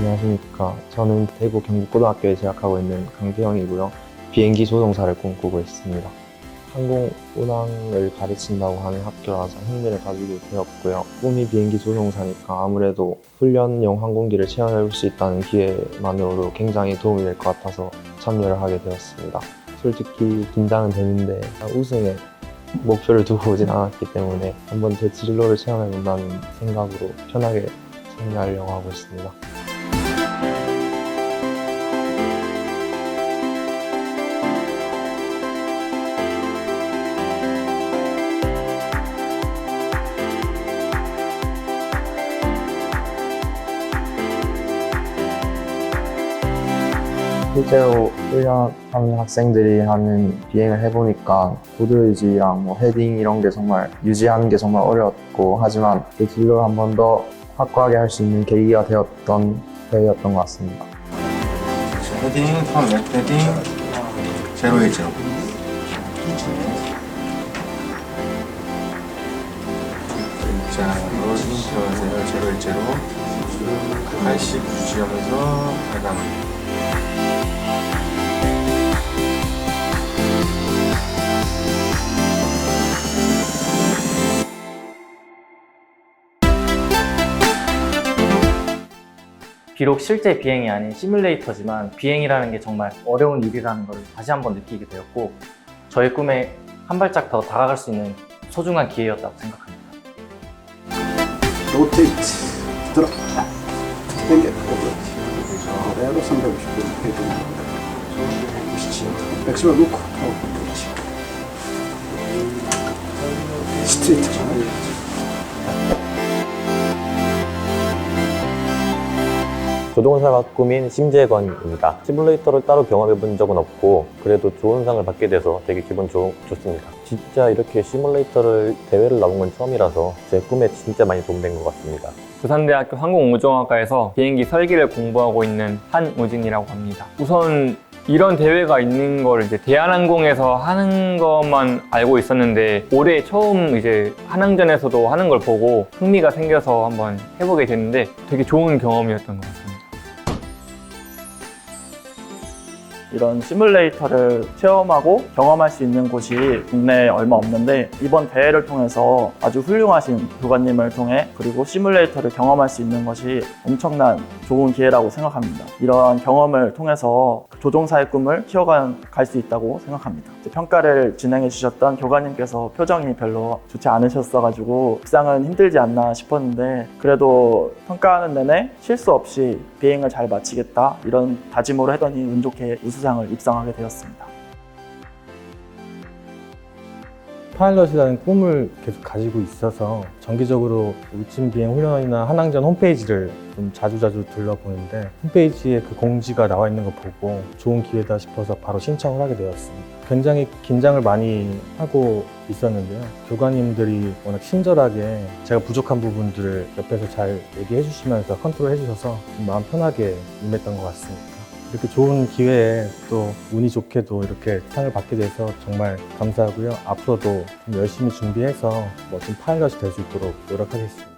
안녕하십니까. 저는 대구 경북고등학교에 재학하고 있는 강태영이고요. 비행기 조종사를 꿈꾸고 있습니다. 항공 운항을 가르친다고 하는 학교라서 흥미를 가지고 되었고요. 꿈이 비행기 조종사니까 아무래도 훈련용 항공기를 체험해볼 수 있다는 기회만으로도 굉장히 도움이 될 것 같아서 참여를 하게 되었습니다. 솔직히 긴장은 되는데 우승에 목표를 두고 오진 않았기 때문에 한번 제 진로를 체험해본다는 생각으로 편하게 참여하려고 하고 있습니다. 실제로 훈련하는 학생들이 하는 비행을 해보니까 보드의지랑 뭐 헤딩 이런 게 정말 유지하는 게 정말 어려웠고 하지만 그 진로를 한번 더 확고하게 할 수 있는 계기가 되었던 대회였던 것 같습니다. 헤딩, 턴웹 헤딩, 제로. 자, 넣어주세요. 제로에 제로. 80 유지하면서 발감. 비록 실제 비행이 아닌 시뮬레이터지만 비행이라는 게 정말 어려운 일이라는 걸 다시 한번 느끼게 되었고 저의 꿈에 한 발짝 더 다가갈 수 있는 소중한 기회였다고 생각합니다. 로테이트 들어 당겨 그렇지. 그대로 350도 헤드 그렇지. 백스로 놓고. 어, 스트레이트 조종사가 꿈인 심재건입니다. 시뮬레이터를 따로 경험해 본 적은 없고 그래도 좋은 상을 받게 돼서 되게 기분 좋, 좋습니다. 진짜 이렇게 시뮬레이터를 대회를 나온 건 처음이라서 제 꿈에 진짜 많이 도움된 것 같습니다. 부산대학교 항공우정학과에서 비행기 설계를 공부하고 있는 한우진이라고 합니다. 우선 이런 대회가 있는 걸 이제 대한항공에서 하는 것만 알고 있었는데 올해 처음 이제 한항전에서도 하는 걸 보고 흥미가 생겨서 한번 해보게 됐는데 되게 좋은 경험이었던 것 같습니다. 이런 시뮬레이터를 체험하고 경험할 수 있는 곳이 국내에 얼마 없는데 이번 대회를 통해서 아주 훌륭하신 교관님을 통해 그리고 시뮬레이터를 경험할 수 있는 것이 엄청난 좋은 기회라고 생각합니다. 이러한 경험을 통해서 조종사의 꿈을 키워갈 수 있다고 생각합니다. 평가를 진행해 주셨던 교관님께서 표정이 별로 좋지 않으셨어가지고 입상은 힘들지 않나 싶었는데 그래도 평가하는 내내 실수 없이 비행을 잘 마치겠다 이런 다짐으로 하더니 운 좋게 우수 상을 입상하게 되었습니다. 파일럿이라는 꿈을 계속 가지고 있어서 정기적으로 울진 비행 훈련이나 한항전 홈페이지를 좀 자주자주 둘러보는데 홈페이지에 그 공지가 나와 있는 거 보고 좋은 기회다 싶어서 바로 신청을 하게 되었습니다. 굉장히 긴장을 많이 하고 있었는데요. 교관님들이 워낙 친절하게 제가 부족한 부분들을 옆에서 잘 얘기해 주시면서 컨트롤 해 주셔서 좀 마음 편하게 임했던 것 같습니다. 이렇게 좋은 기회에 또 운이 좋게도 이렇게 상을 받게 돼서 정말 감사하고요. 앞으로도 좀 열심히 준비해서 멋진 파일럿이 될 수 있도록 노력하겠습니다.